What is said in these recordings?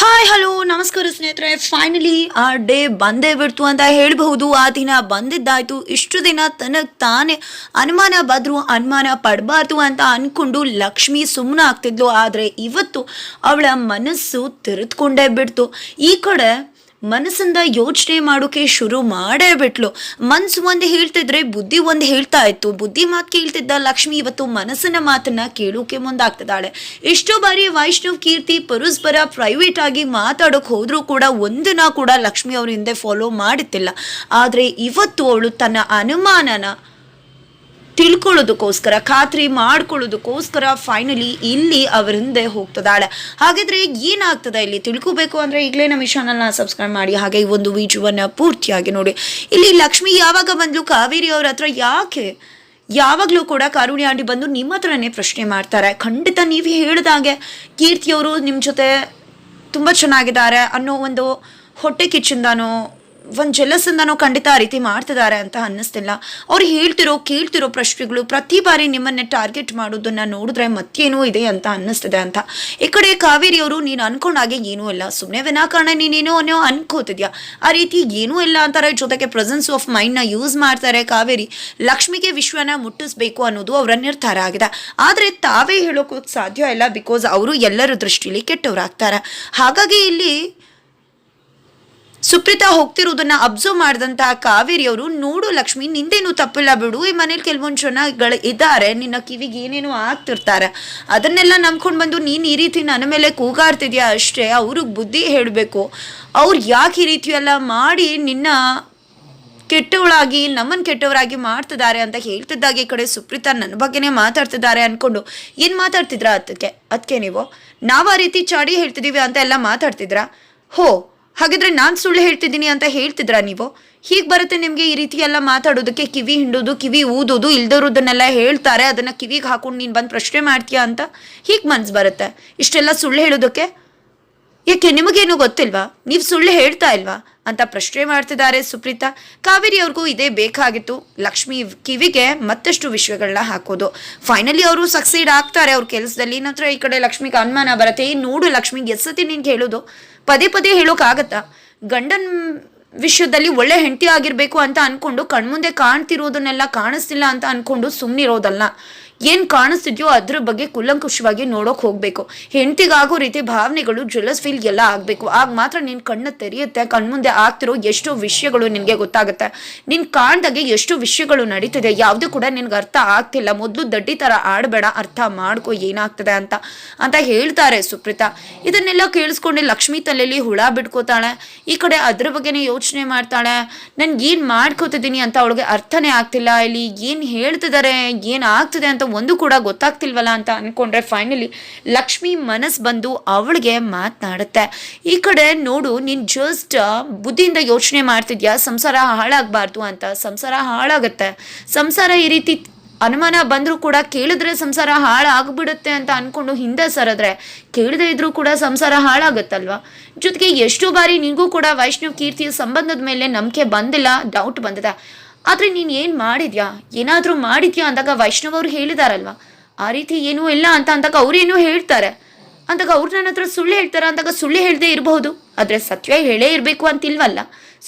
Hi hello ನಮಸ್ಕಾರ ಸ್ನೇಹಿತರೆ. Finally ಆ ಡೇ ಬಂದೇ ಬಿಡ್ತು ಅಂತ ಹೇಳಬಹುದು. ಆ ದಿನ ಬಂದಿದ್ದಾಯ್ತು. ಇಷ್ಟು ದಿನ ತನಗೆ ತಾನೇ ಅನುಮಾನ ಬದ್ರು, ಅನುಮಾನ ಪಡಬಾರ್ದು ಅಂತ ಅನ್ಕೊಂಡು ಲಕ್ಷ್ಮಿ ಸುಮ್ಮನೆ ಆಗ್ತಿದ್ಲು. ಆದರೆ ಇವತ್ತು ಅವಳ ಮನಸ್ಸು ತೆರೆದುಕೊಂಡೇ ಬಿಡ್ತು. ಈ ಕಡೆ ಮನಸ್ಸಿಂದ ಯೋಚನೆ ಮಾಡೋಕೆ ಶುರು ಮಾಡೇ ಬಿಟ್ಲು. ಮನ್ಸು ಒಂದು ಹೇಳ್ತಿದ್ರೆ ಬುದ್ಧಿ ಒಂದು ಹೇಳ್ತಾ ಇತ್ತು. ಬುದ್ಧಿ ಮಾತು ಕೇಳ್ತಿದ್ದ ಲಕ್ಷ್ಮಿ ಇವತ್ತು ಮನಸ್ಸಿನ ಮಾತನ್ನ ಕೇಳೋಕೆ ಮುಂದಾಗ್ತಿದ್ದಾಳೆ. ಎಷ್ಟೋ ಬಾರಿ ವೈಷ್ಣವ್ ಕೀರ್ತಿ, ಪರಸ್ಪರ ಪ್ರೈವೇಟ್ ಆಗಿ ಮಾತಾಡೋಕೆ ಹೋದ್ರೂ ಕೂಡ ಒಂದನ್ನ ಕೂಡ ಲಕ್ಷ್ಮಿ ಅವ್ರ ಹಿಂದೆ ಫಾಲೋ ಮಾಡುತ್ತಿಲ್ಲ ಆದರೆ ಇವತ್ತು ಅವಳು ತನ್ನ ಅನುಮಾನನ ತಿಳ್ಕೊಳ್ಳೋದಕ್ಕೋಸ್ಕರ, ಖಾತ್ರಿ ಮಾಡ್ಕೊಳ್ಳೋದಕ್ಕೋಸ್ಕರ ಫೈನಲಿ ಇಲ್ಲಿ ಅವ್ರ ಹಿಂದೆ ಹೋಗ್ತದಾಳೆ. ಹಾಗಿದ್ರೆ ಏನಾಗ್ತದೆ ಇಲ್ಲಿ? ತಿಳ್ಕೊಬೇಕು ಅಂದ್ರೆ ಈಗಲೇ ನಮ್ಮ ಚಾನಲ್ನ ಸಬ್ಸ್ಕ್ರೈಬ್ ಮಾಡಿ, ಹಾಗೆ ಈ ಒಂದು ವಿಡಿಯೋವನ್ನ ಪೂರ್ತಿಯಾಗಿ ನೋಡಿ. ಇಲ್ಲಿ ಲಕ್ಷ್ಮಿ ಯಾವಾಗ ಬಂದ್ಲು? ಕಾವೇರಿ ಅವ್ರ ಹತ್ರ ಯಾಕೆ? ಯಾವಾಗಲೂ ಕೂಡ ಕಾರುಣ್ಯ ಆಂಟಿ ಬಂದು ನಿಮ್ಮ ಹತ್ರನೇ ಪ್ರಶ್ನೆ ಮಾಡ್ತಾರೆ. ಖಂಡಿತ ನೀವು ಹೇಳಿದಾಗೆ ಕೀರ್ತಿಯವರು ನಿಮ್ಮ ಜೊತೆ ತುಂಬ ಚೆನ್ನಾಗಿದ್ದಾರೆ ಅನ್ನೋ ಒಂದು ಹೊಟ್ಟೆ ಕಿಚ್ಚಿಂದಾನೋ ಒಂದು ಜಲಸಿಂದನೋ ಖಂಡಿತ ಆ ರೀತಿ ಮಾಡ್ತಿದ್ದಾರೆ ಅಂತ ಅನ್ನಿಸ್ತಿಲ್ಲ. ಅವ್ರು ಹೇಳ್ತಿರೋ, ಕೇಳ್ತಿರೋ ಪ್ರಶ್ನೆಗಳು ಪ್ರತಿ ಬಾರಿ ನಿಮ್ಮನ್ನೇ ಟಾರ್ಗೆಟ್ ಮಾಡೋದನ್ನ ನೋಡಿದ್ರೆ ಮತ್ತೇನೋ ಇದೆ ಅಂತ ಅನ್ನಿಸ್ತಿದೆ ಅಂತ. ಈ ಕಡೆ ಕಾವೇರಿ ಅವರು, ನೀನು ಅನ್ಕೊಂಡಾಗೆ ಏನೂ ಇಲ್ಲ. ಸುಮ್ಮನೆ ವಿನಾಕಾರಣ ನೀನೇನೋ ಅನ್ನೋ ಅನ್ಕೋತಿದ್ಯಾ? ಆ ರೀತಿ ಏನೂ ಇಲ್ಲ ಅಂತಾರೆ. ಜೊತೆಗೆ ಪ್ರೆಸೆನ್ಸ್ ಆಫ್ ಮೈಂಡ್ನ ಯೂಸ್ ಮಾಡ್ತಾರೆ ಕಾವೇರಿ. ಲಕ್ಷ್ಮಿಗೆ ವಿಶ್ವನ ಮುಟ್ಟಿಸ್ಬೇಕು ಅನ್ನೋದು ಅವರ ನಿರ್ಧಾರ ಆಗಿದೆ. ಆದರೆ ತಾವೇ ಹೇಳೋಕೆ ಸಾಧ್ಯ ಇಲ್ಲ ಬಿಕಾಸ್ ಅವರು ಎಲ್ಲರ ದೃಷ್ಟಿಲಿ ಕೆಟ್ಟವರಾಗ್ತಾರೆ. ಹಾಗಾಗಿ ಇಲ್ಲಿ ಸುಪ್ರೀತಾ ಹೋಗ್ತಿರೋದನ್ನ ಅಬ್ಸರ್ವ್ ಮಾಡಿದಂತಹ ಕಾವೇರಿ ಅವರು ನೋಡು ಲಕ್ಷ್ಮಿ, ನಿಂದೇನು ತಪ್ಪಿಲ್ಲ ಬಿಡು, ಈ ಮನೇಲಿ ಕೆಲವೊಂದು ಜನಗಳು ಇದ್ದಾರೆ, ನಿನ್ನ ಕಿವಿಗೆ ಏನೇನೋ ಆಗ್ತಿರ್ತಾರೆ. ಅದನ್ನೆಲ್ಲ ನಂಬ್ಕೊಂಡು ಬಂದು ನೀನು ಈ ರೀತಿ ನನ್ನ ಮೇಲೆ ಕೂಗಾಡ್ತಿದ್ಯಾ ಅಷ್ಟೇ, ಅವ್ರಿಗೆ ಬುದ್ಧಿ ಹೇಳಬೇಕು. ಅವ್ರು ಯಾಕೆ ಈ ರೀತಿ ಎಲ್ಲ ಮಾಡಿ ನಿನ್ನ ಕೆಟ್ಟವಳಾಗಿ ನಮ್ಮನ್ನು ಕೆಟ್ಟವರಾಗಿ ಮಾಡ್ತಿದ್ದಾರೆ ಅಂತ ಹೇಳ್ತಿದ್ದಾಗೆ ಕಡೆ ಸುಪ್ರೀತಾ ನನ್ನ ಬಗ್ಗೆನೇ ಮಾತಾಡ್ತಿದ್ದಾರೆ ಅನ್ಕೊಂಡು. ಏನು ಮಾತಾಡ್ತಿದ್ರಾ ಅದಕ್ಕೆ ಅದಕ್ಕೆ ನೀವು? ನಾವು ಆ ರೀತಿ ಚಾಡಿ ಹೇಳ್ತಿದ್ದೀವಿ ಅಂತ ಎಲ್ಲ ಮಾತಾಡ್ತಿದ್ರಾ? ಹೋ ಹಾಗಿದ್ರೆ ನಾನು ಸುಳ್ಳು ಹೇಳ್ತಿದ್ದೀನಿ ಅಂತ ಹೇಳ್ತಿದ್ರಾ ನೀವು? ಹೀಗೆ ಬರುತ್ತೆ ನಿಮಗೆ ಈ ರೀತಿ ಎಲ್ಲ ಮಾತಾಡೋದಕ್ಕೆ ಕಿವಿ ಹಿಂಡೋದು, ಕಿವಿ ಊದೋದು, ಇಲ್ದರೋದನ್ನೆಲ್ಲ ಹೇಳ್ತಾರೆ, ಅದನ್ನು ಕಿವಿಗೆ ಹಾಕೊಂಡು ನೀನು ಬಂದು ಪ್ರಶ್ನೆ ಮಾಡ್ತೀಯಾ ಅಂತ ಹೀಗೆ ಮನ್ಸು ಬರುತ್ತೆ. ಇಷ್ಟೆಲ್ಲ ಸುಳ್ಳು ಹೇಳೋದಕ್ಕೆ ಯಾಕೆ ನಿಮಗೇನು ಗೊತ್ತಿಲ್ವಾ? ನೀವು ಸುಳ್ಳು ಹೇಳ್ತಾ ಇಲ್ವಾ? ಅಂತ ಪ್ರಶ್ನೆ ಮಾಡ್ತಿದ್ದಾರೆ ಸುಪ್ರೀತಾ. ಕಾವೇರಿ ಅವ್ರಿಗೂ ಇದೇ ಬೇಕಾಗಿತ್ತು. ಲಕ್ಷ್ಮಿ ಕಿವಿಗೆ ಮತ್ತಷ್ಟು ವಿಷಯಗಳನ್ನ ಹಾಕೋದು. ಫೈನಲಿ ಅವರು ಸಕ್ಸೀಡ್ ಆಗ್ತಾರೆ ಅವ್ರ ಕೆಲಸದಲ್ಲಿ. ನಂತರ ಈ ಕಡೆ ಲಕ್ಷ್ಮಿಗೆ ಅನುಮಾನ ಬರುತ್ತೆ. ಈ ನೋಡು ಲಕ್ಷ್ಮಿಗೆ ಎಸ್ಸತಿ ನಿನ್ಗೆ ಹೇಳೋದು. ಪದೇ ಪದೇ ಹೇಳೋಕ್ಕಾಗತ್ತಾ ಗಂಡನ್ ವಿಷಯದಲ್ಲಿ ಒಳ್ಳೆ ಹೆಂಡತಿ ಆಗಿರಬೇಕು ಅಂತ ಅನ್ಕೊಂಡು ಕಣ್ಮುಂದೆ ಕಾಣ್ತಿರೋದನ್ನೆಲ್ಲ ಕಾಣಿಸ್ತಿಲ್ಲ ಅಂತ ಅನ್ಕೊಂಡು ಸುಮ್ಮನಿರೋದಲ್ಲ ಏನು ಕಾಣಿಸ್ತಿದ್ಯೋ ಅದ್ರ ಬಗ್ಗೆ ಕುಲಂಕುಷವಾಗಿ ನೋಡೋಕೆ ಹೋಗಬೇಕು. ಹೆಂಡತಿಗಾಗೋ ರೀತಿ ಭಾವನೆಗಳು ಜುಲಸ್ ಫೀಲ್ ಎಲ್ಲ ಆಗಬೇಕು. ಆಗ ಮಾತ್ರ ನಿನ್ ಕಣ್ಣು ತೆರೆಯುತ್ತೆ, ಕಣ್ಮುಂದೆ ಆಗ್ತಿರೋ ಎಷ್ಟೋ ವಿಷಯಗಳು ನಿನಗೆ ಗೊತ್ತಾಗುತ್ತೆ. ನಿನ್ ಕಾಣ್ದಾಗೆ ಎಷ್ಟು ವಿಷಯಗಳು ನಡೀತಿದೆ. ಯಾವುದು ಕೂಡ ನಿನ್ಗೆ ಅರ್ಥ ಆಗ್ತಿಲ್ಲ. ಮೊದಲು ದಡ್ಡಿ ಥರ ಆಡಬೇಡ, ಅರ್ಥ ಮಾಡ್ಕೊ ಏನಾಗ್ತದೆ ಅಂತ ಅಂತ ಹೇಳ್ತಾರೆ ಸುಪ್ರೀತಾ. ಇದನ್ನೆಲ್ಲ ಕೇಳಿಸ್ಕೊಂಡು ಲಕ್ಷ್ಮಿ ತಲೆಯಲ್ಲಿ ಹುಳ ಬಿಟ್ಕೋತಾಳೆ. ಈ ಕಡೆ ಅದ್ರ ಬಗ್ಗೆನೇ ಯೋಚನೆ ಮಾಡ್ತಾಳೆ. ನನ್ಗೆ ಏನು ಮಾಡ್ಕೋತಿದ್ದೀನಿ? ಅಂತ ಅವಳಿಗೆ ಅರ್ಥನೇ ಆಗ್ತಿಲ್ಲ. ಇಲ್ಲಿ ಏನು ಹೇಳ್ತಿದ್ದಾರೆ ಏನು ಆಗ್ತಿದೆ ಅಂತ ಒಂದು ಕೂಡ ಗೊತ್ತಾಗ್ತಿಲ್ವಲ್ಲ ಅಂತ ಅನ್ಕೊಂಡ್ರೆ ಫೈನಲಿ ಲಕ್ಷ್ಮಿ ಮನಸ್ಸು ಬಂದು ಅವಳಿಗೆ ಮಾತನಾಡುತ್ತೆ. ಈ ಕಡೆ ನೋಡು, ನೀನು ಜಸ್ಟ್ ಬುದ್ಧಿಯಿಂದ ಯೋಚನೆ ಮಾಡ್ತಿದ್ಯಾ? ಸಂಸಾರ ಹಾಳಾಗಬಾರ್ದು ಅಂತ. ಸಂಸಾರ ಹಾಳಾಗತ್ತೆ. ಸಂಸಾರ ಈ ರೀತಿ ಅನುಮಾನ ಬಂದರೂ ಕೂಡ ಕೇಳಿದ್ರೆ ಸಂಸಾರ ಹಾಳಾಗ್ಬಿಡುತ್ತೆ ಅಂತ ಅನ್ಕೊಂಡು ಹಿಂದೆ ಸರಿದ್ರೆ, ಕೇಳದೆ ಇದ್ರೂ ಕೂಡ ಸಂಸಾರ ಹಾಳಾಗುತ್ತಲ್ವಾ? ಜೊತೆಗೆ ಎಷ್ಟು ಬಾರಿ ನಿಂಗೂ ಕೂಡ ವೈಷ್ಣವ್ ಕೀರ್ತಿಯ ಸಂಬಂಧದ ಮೇಲೆ ನಂಬಿಕೆ ಬಂದಿಲ್ಲ ಡೌಟ್ ಬಂದಿದೆ. ಆದರೆ ನೀನು ಏನು ಮಾಡಿದ್ಯಾ? ಏನಾದರೂ ಮಾಡಿದ್ಯಾ ಅಂದಾಗ ವೈಷ್ಣವ್ ಅವ್ರು ಹೇಳಿದಾರಲ್ವಾ? ಆ ರೀತಿ ಏನೂ ಇಲ್ಲ ಅಂತ ಅಂದಾಗ ಅವ್ರೇನೋ ಹೇಳ್ತಾರೆ. ಅಂದಾಗ ಅವ್ರು ನನ್ನ ಹತ್ರ ಸುಳ್ಳು ಹೇಳ್ತಾರೆ ಅಂದಾಗ ಸುಳ್ಳು ಹೇಳದೇ ಇರಬಹುದು. ಆದರೆ ಸತ್ಯ ಹೇಳೇ ಇರಬೇಕು ಅಂತಿಲ್ವಲ್ಲ?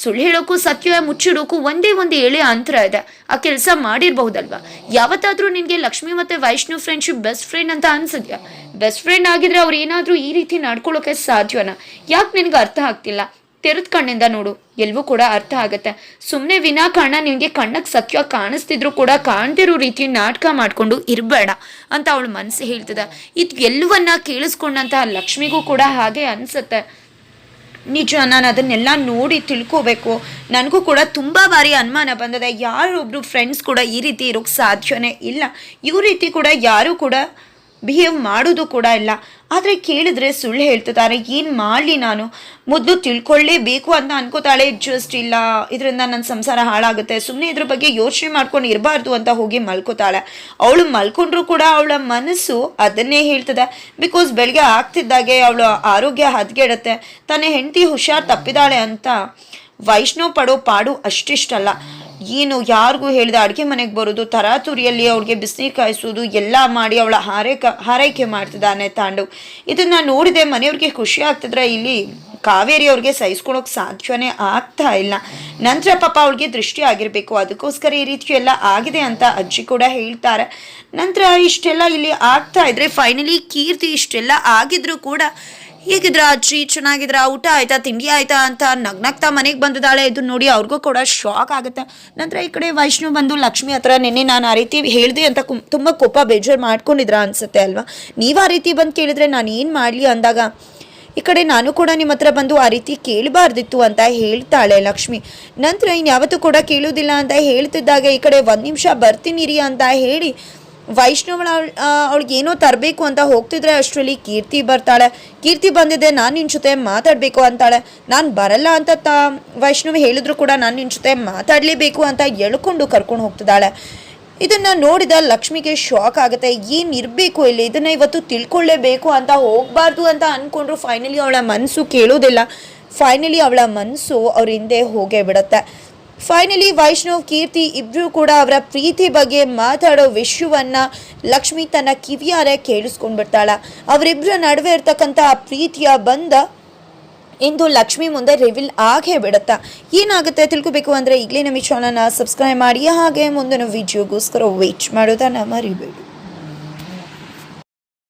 ಸುಳ್ಳು ಹೇಳೋಕ್ಕೂ ಸತ್ಯ ಮುಚ್ಚಿಡೋಕ್ಕೂ ಒಂದೇ ಒಂದು ಎಳೆ ಅಂತರ ಇದೆ. ಆ ಕೆಲಸ ಮಾಡಿರ್ಬಹುದಲ್ವಾ? ಯಾವತ್ತಾದರೂ ನಿನಗೆ ಲಕ್ಷ್ಮಿ ಮತ್ತೆ ವೈಷ್ಣವ್ ಫ್ರೆಂಡ್ಶಿಪ್ ಬೆಸ್ಟ್ ಫ್ರೆಂಡ್ ಅಂತ ಅನ್ಸಿದ್ಯಾ? ಬೆಸ್ಟ್ ಫ್ರೆಂಡ್ ಆಗಿದ್ರೆ ಅವ್ರು ಏನಾದರೂ ಈ ರೀತಿ ನಡ್ಕೊಳ್ಳೋಕೆ ಸಾಧ್ಯನಾ ಯಾಕೆ ನಿನಗೆ ಅರ್ಥ ಆಗ್ತಿಲ್ಲ? ತೆರೆದ ಕಣ್ಣಿಂದ ನೋಡು. ಎಲ್ವೂ ಕೂಡ ಅರ್ಥ ಆಗುತ್ತೆ. ಸುಮ್ಮನೆ ವಿನಾಕಾರಣ ನಿನಗೆ ಕಣ್ಣಕ್ಕೆ ಸತ್ಯ ಕಾಣಿಸ್ತಿದ್ರು ಕೂಡ ಕಾಣ್ತಿರೋ ರೀತಿ ನಾಟಕ ಮಾಡಿಕೊಂಡು ಇರಬೇಡ ಅಂತ ಅವಳು ಮನಸ್ಸು ಹೇಳ್ತದೆ. ಇದು ಎಲ್ಲವನ್ನ ಕೇಳಿಸ್ಕೊಂಡಂತಹ ಲಕ್ಷ್ಮಿಗೂ ಕೂಡ ಹಾಗೆ ಅನಿಸುತ್ತೆ. ನಿಜ, ನಾನು ಅದನ್ನೆಲ್ಲ ನೋಡಿ ತಿಳ್ಕೋಬೇಕು. ನನಗೂ ಕೂಡ ತುಂಬ ಬಾರಿ ಅನುಮಾನ ಬಂದಿದೆ. ಯಾರೊಬ್ಬರು ಫ್ರೆಂಡ್ಸ್ ಕೂಡ ಈ ರೀತಿ ಇರೋಕ್ಕೆ ಸಾಧ್ಯನೇ ಇಲ್ಲ. ಇವ್ರ ರೀತಿ ಕೂಡ ಯಾರೂ ಕೂಡ ಬಿಹೇವ್ ಮಾಡೋದು ಕೂಡ ಇಲ್ಲ. ಆದರೆ ಕೇಳಿದ್ರೆ ಸುಳ್ಳು ಹೇಳ್ತಿದ್ದಾರೆ. ಏನು ಮಾಡಲಿ ನಾನು? ಮೊದಲು ತಿಳ್ಕೊಳ್ಳೇಬೇಕು ಅಂತ ಅನ್ಕೋತಾಳೆ. ಜಸ್ಟ್ ಇಲ್ಲ, ಇದರಿಂದ ನನ್ನ ಸಂಸಾರ ಹಾಳಾಗುತ್ತೆ. ಸುಮ್ಮನೆ ಇದ್ರ ಬಗ್ಗೆ ಯೋಚನೆ ಮಾಡ್ಕೊಂಡು ಇರಬಾರ್ದು ಅಂತ ಹೋಗಿ ಮಲ್ಕೋತಾಳೆ. ಅವಳು ಮಲ್ಕೊಂಡ್ರು ಕೂಡ ಅವಳ ಮನಸ್ಸು ಅದನ್ನೇ ಹೇಳ್ತದೆ. ಬಿಕಾಸ್ ಬೆಳಗ್ಗೆ ಆಗ್ತಿದ್ದಾಗೆ ಅವಳ ಆರೋಗ್ಯ ಹದಗೆಡುತ್ತೆ. ತನ್ನ ಹೆಂಡತಿ ಹುಷಾರ್ ತಪ್ಪಿದಾಳೆ ಅಂತ ವೈಷ್ಣವ್ ಪಡೋ ಪಾಡು ಅಷ್ಟಿಷ್ಟಲ್ಲ. ಏನು ಯಾರಿಗೂ ಹೇಳಿದ ಅಡುಗೆ ಮನೆಗೆ ಬರೋದು, ತರಾತುರಿಯಲ್ಲಿ ಅವ್ಳಿಗೆ ಬಿಸಿನೀರು ಕಾಯಿಸೋದು, ಎಲ್ಲ ಮಾಡಿ ಅವಳ ಹಾರೈಕ ಹಾರೈಕೆ ಮಾಡ್ತಿದ್ದಾನೆ ತಾಂಡವ್ ಇದನ್ನು ನೋಡಿದೆ ಮನೆಯವ್ರಿಗೆ ಖುಷಿ ಆಗ್ತಿದ್ರೆ ಇಲ್ಲಿ ಕಾವೇರಿ ಅವ್ರಿಗೆ ಸಹಿಸ್ಕೊಳಕ್ ಸಾಧ್ಯನೇ ಆಗ್ತಾ ಇಲ್ಲ. ನಂತರ ಪಾಪ ಅವಳಿಗೆ ದೃಷ್ಟಿ ಆಗಿರಬೇಕು. ಅದಕ್ಕೋಸ್ಕರ ಈ ರೀತಿ ಎಲ್ಲ ಆಗಿದೆ ಅಂತ ಅಜ್ಜಿ ಕೂಡ ಹೇಳ್ತಾರೆ. ನಂತರ ಇಷ್ಟೆಲ್ಲ ಇಲ್ಲಿ ಆಗ್ತಾ ಇದ್ರೆ ಫೈನಲಿ ಕೀರ್ತಿ ಇಷ್ಟೆಲ್ಲ ಆಗಿದ್ರು ಕೂಡ ಹೇಗಿದ್ರ ಅಜ್ಜಿ? ಚೆನ್ನಾಗಿದ್ರ? ಊಟ ಆಯ್ತಾ? ತಿಂಡಿ ಆಯ್ತಾ ಅಂತ ನಗ್ನಗ್ತಾ ಮನೆಗೆ ಬಂದಿದ್ದಾಳೆ. ಇದು ನೋಡಿ ಅವ್ರಿಗೂ ಕೂಡ ಶಾಕ್ ಆಗುತ್ತೆ. ನಂತರ ಈ ಕಡೆ ವೈಷ್ಣು ಬಂದು, ಲಕ್ಷ್ಮಿ ಹತ್ರ ನಿನ್ನೆ ನಾನು ಆ ರೀತಿ ಹೇಳಿದೆ ಅಂತ ತುಂಬ ಕೋಪ ಬೇಜಾರು ಮಾಡ್ಕೊಂಡಿದ್ರ ಅನ್ಸುತ್ತೆ ಅಲ್ವಾ? ನೀವು ಆ ರೀತಿ ಬಂದು ಕೇಳಿದ್ರೆ ನಾನು ಏನು ಮಾಡಲಿ ಅಂದಾಗ ಈ ಕಡೆ ನಾನು ಕೂಡ ನಿಮ್ಮ ಹತ್ರ ಬಂದು ಆ ರೀತಿ ಕೇಳಬಾರ್ದಿತ್ತು ಅಂತ ಹೇಳ್ತಾಳೆ ಲಕ್ಷ್ಮಿ. ನಂತರ ಇನ್ಯಾವತ್ತೂ ಕೂಡ ಕೇಳೋದಿಲ್ಲ ಅಂತ ಹೇಳ್ತಿದ್ದಾಗ ಈ ಕಡೆ ಒಂದು ನಿಮಿಷ ಬರ್ತೀನಿರಿ ಅಂತ ಹೇಳಿ ವೈಷ್ಣವಳ ಅವಳಿಗೆ ಏನೋ ತರಬೇಕು ಅಂತ ಹೋಗ್ತಿದ್ರೆ ಅಷ್ಟರಲ್ಲಿ ಕೀರ್ತಿ ಬರ್ತಾಳೆ. ಕೀರ್ತಿ ಬಂದಿದೆ, ನಾನು ನಿನ್ನ ಜೊತೆ ಮಾತಾಡಬೇಕು ಅಂತಾಳೆ. ನಾನು ಬರಲ್ಲ ಅಂತ ತಾ, ವೈಷ್ಣವಿ ಹೇಳಿದ್ರು ಕೂಡ ನಾನು ನಿನ್ನ ಜೊತೆ ಮಾತಾಡಲೇಬೇಕು ಅಂತ ಎಳ್ಕೊಂಡು ಕರ್ಕೊಂಡು ಹೋಗ್ತಿದ್ದಾಳೆ. ಇದನ್ನ ನೋಡಿದ ಲಕ್ಷ್ಮಿಗೆ ಶಾಕ್ ಆಗುತ್ತೆ. ಏನ್ ಇರಬೇಕು ಇಲ್ಲಿ? ಇದನ್ನ ಇವತ್ತು ತಿಳ್ಕೊಳ್ಳೇಬೇಕು ಅಂತ ಹೋಗ್ಬಾರ್ದು ಅಂತ ಅನ್ಕೊಂಡ್ರು ಫೈನಲಿ ಅವಳ ಮನಸ್ಸು ಕೇಳೋದಿಲ್ಲ. ಫೈನಲಿ ಅವಳ ಮನಸ್ಸು ಅವ್ರ ಹಿಂದೆ ಹೋಗೇ ಬಿಡುತ್ತೆ. ಫೈನಲಿ ವೈಷ್ಣವ್, ಕೀರ್ತಿ ಇಬ್ರು ಕೂಡ ಅವರ ಪ್ರೀತಿ ಬಗ್ಗೆ ಮಾತಾಡೋ ವಿಷಯವನ್ನ ಲಕ್ಷ್ಮಿ ತನ್ನ ಕಿವಿಯಾರೆ ಕೇಳಿಸ್ಕೊಂಡ್ಬಿಡ್ತಾಳ. ಅವರಿಬ್ಬರ ನಡುವೆ ಇರ್ತಕ್ಕಂಥ ಪ್ರೀತಿಯ ಬಂಧ ಇಂದು ಲಕ್ಷ್ಮಿ ಮುಂದೆ ರಿವೀಲ್ ಆಗೇ ಬಿಡುತ್ತಾ? ಏನಾಗುತ್ತೆ ತಿಳ್ಕೊಬೇಕು ಅಂದರೆ ಈಗಲೇ ನಮ್ಮ ಚಾನಲ್ನ ಸಬ್ಸ್ಕ್ರೈಬ್ ಮಾಡಿ, ಹಾಗೆ ಮುಂದಿನ ವಿಡಿಯೋಗೋಸ್ಕರ ವೆಯ್ಟ್ ಮಾಡೋದನ್ನ ಮರಿಬೇಡಿ